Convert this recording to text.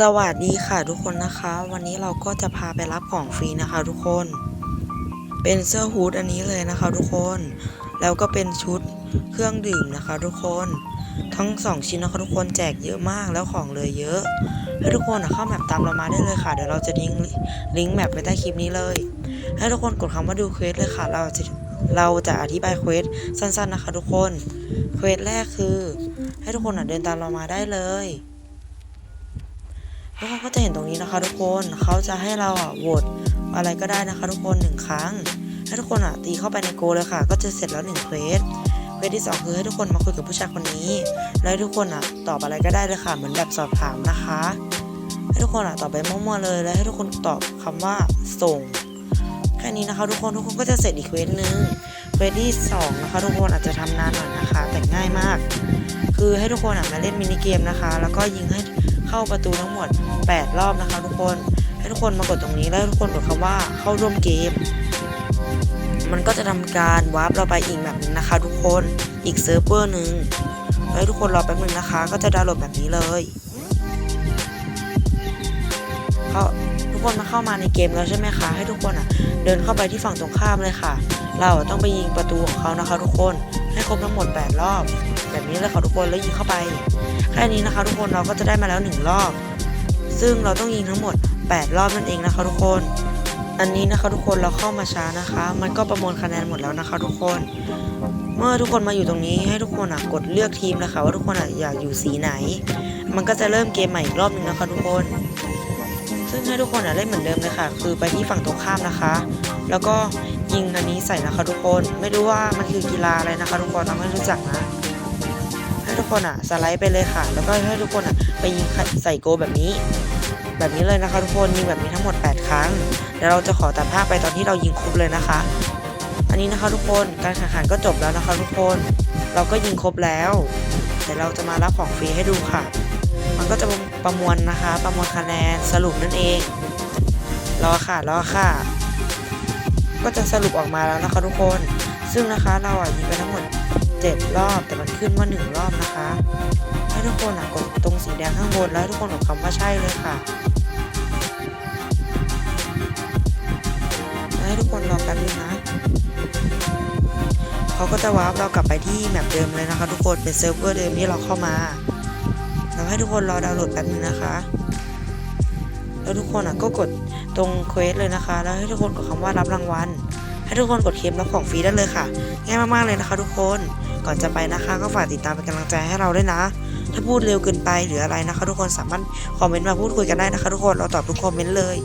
สวัสดีค่ะทุกคนนะคะ วันนี้เราก็จะพาไปรับของฟรีนะคะทุกคน เป็นเสื้อฮูดอันนี้เลยนะคะทุกคน แล้วก็เป็นชุดเครื่องดื่มนะคะทุกคน ทั้งสองชิ้นนะคะทุกคนแจกเยอะมากแล้วของเลยเยอะ ให้ทุกคนเข้าแมปตามเรามาได้เลยค่ะ เดี๋ยวเราจะทิ้งลิงก์แมปไว้ใต้คลิปนี้เลย ให้ทุกคนกดคำว่าดูเควสเลยค่ะ เราจะเราจะอธิบายเควสสั้นๆนะคะทุกคน เควสแรกคือ ให้ทุกคนเดินตามเรามาได้เลย ทุกคนก็จะเห็นตรงนี้นะคะทุกคนเขาจะให้เราอะโหวตอะไรก็ได้นะคะ ทุกคนหนึ่งครั้ง ให้ทุกคนอะตีเข้าไปในโกเลยค่ะ ก็จะเสร็จแล้วหนึ่งเควสเควสที่สองคือให้ทุกคนมาคุยกับผู้ชายคนนี้ แล้วให้ทุกคนอะตอบอะไรก็ได้เลยค่ะ เหมือนแบบสอบถามนะคะ ให้ทุกคนอะตอบไปมั่วๆเลยแล้วให้ทุกคนตอบคำว่าส่งแค่นี้นะคะทุกคนทุกคนก็จะเสร็จอีกเควสหนึ่งเควสที่สองนะคะทุกคนอาจจะทำนานหน่อยนะคะ แต่ง่ายมาก คือให้ทุกคนอะมาเล่นมินิเกมนะคะ แล้วก็ยิงให้ เข้าประตูทั้งหมด 8 รอบนะคะทุกคนให้ทุกคนมากดตรงนี้แล้วทุกคนกดคำว่าเข้าร่วมเกม มันก็จะทำการวาร์ปเราไปอีกแบบนึงนะคะ ทุกคนอีกเซิร์ฟเวอร์หนึ่งให้ทุกคนรอแป๊บนึงนะคะ ก็จะดาวน์โหลดแบบนี้เลยเขาทุกคนมาเข้ามาในเกมแล้วใช่ไหมคะให้ทุกคนอะ เดินเข้าไปที่ฝั่งตรงข้ามเลยค่ะ เราต้องไปยิงประตูของเขานะคะ ทุกคนให้ครบทั้งหมด 8 รอบ แบบนี้เลยค่ะทุกคนแล้วยิงเข้าไปแค่นี้นะคะ ทุกคนเราก็จะได้มาแล้ว 1 รอบ ซึ่งเราต้องยิงทั้งหมด 8 รอบนั่นเองนะคะ ทุกคน อันนี้นะคะทุกคนเราเข้ามาช้านะคะ มันก็ประมวลคะแนนหมดแล้วนะคะ ทุกคน เมื่อทุกคนมาอยู่ตรงนี้ให้ทุกคนอะกดเลือกทีมนะคะ ว่าทุกคนอะอยากอยู่สีไหน มันก็จะเริ่มเกมใหม่อีกรอบหนึงนะคะ ทุกคนซึ่งให้ทุกคนอะเล่นเหมือนเดิมเลยค่ะ คือไปที่ฝั่งตรงข้ามนะคะ แล้วก็ยิงอันนี้ใส่นะคะทุกคน ไม่รู้ว่ามันคือกีฬาอะไรนะคะ ทุกคนเราไม่รู้จักนะ ทุกคนอะสไลด์ไปเลยค่ะ แล้วก็ให้ทุกคนอะไปยิงใส่โกแบบนี้ แบบนี้เลยนะคะทุกคนยิงแบบนี้ทั้งหมด 8 ครั้งเดี๋ยวเราจะขอตัดภาพไปตอนที่เรายิงครบเลยนะคะ อันนี้นะคะทุกคนการแข่งขันก็จบแล้วนะคะ ทุกคน เราก็ยิงครบแล้วเดี๋ยวเราจะมารับของฟรีให้ดูค่ะ มันก็จะประมวลนะคะ ประมวลคะแนนสรุปนั่นเองรอค่ะรอค่ะ ก็จะสรุปออกมาแล้วนะคะทุกคน ซึ่งนะคะเราอะยิงไปทั้งหมด 7 รอบ แต่มันขึ้นว่า1รอบนะคะ ให้ทุกคนอะกดตรงสีแดงข้างบนแล้วทุกคนกดคำว่าใช่เลยค่ะให้ทุกคนรอแป๊บนึงนะเขาก็จะวาร์ปเรากลับไปที่แมปเดิมเลยนะคะ ทุกคนเป็นเซิร์ฟเวอร์เดิมที่เราเข้ามาเราให้ทุกคนรอดาวน์โหลดแป๊บนึงนะคะ แล้วทุกคนอะก็กดตรงเควสเลยนะคะ แล้วให้ทุกคนกดคำว่ารับรางวัล ให้ทุกคนกดเคลมรับของฟรีได้เลยค่ะ ง่ายมากๆเลยนะคะทุกคน ก่อนจะไปนะคะ ก็ฝากติดตามเป็นกำลังใจให้เราด้วยนะ ถ้าพูดเร็วเกินไปหรืออะไรนะคะ ทุกคนสามารถคอมเมนต์มาพูดคุยกันได้นะคะ ทุกคนเราตอบทุกคอมเมนต์เลย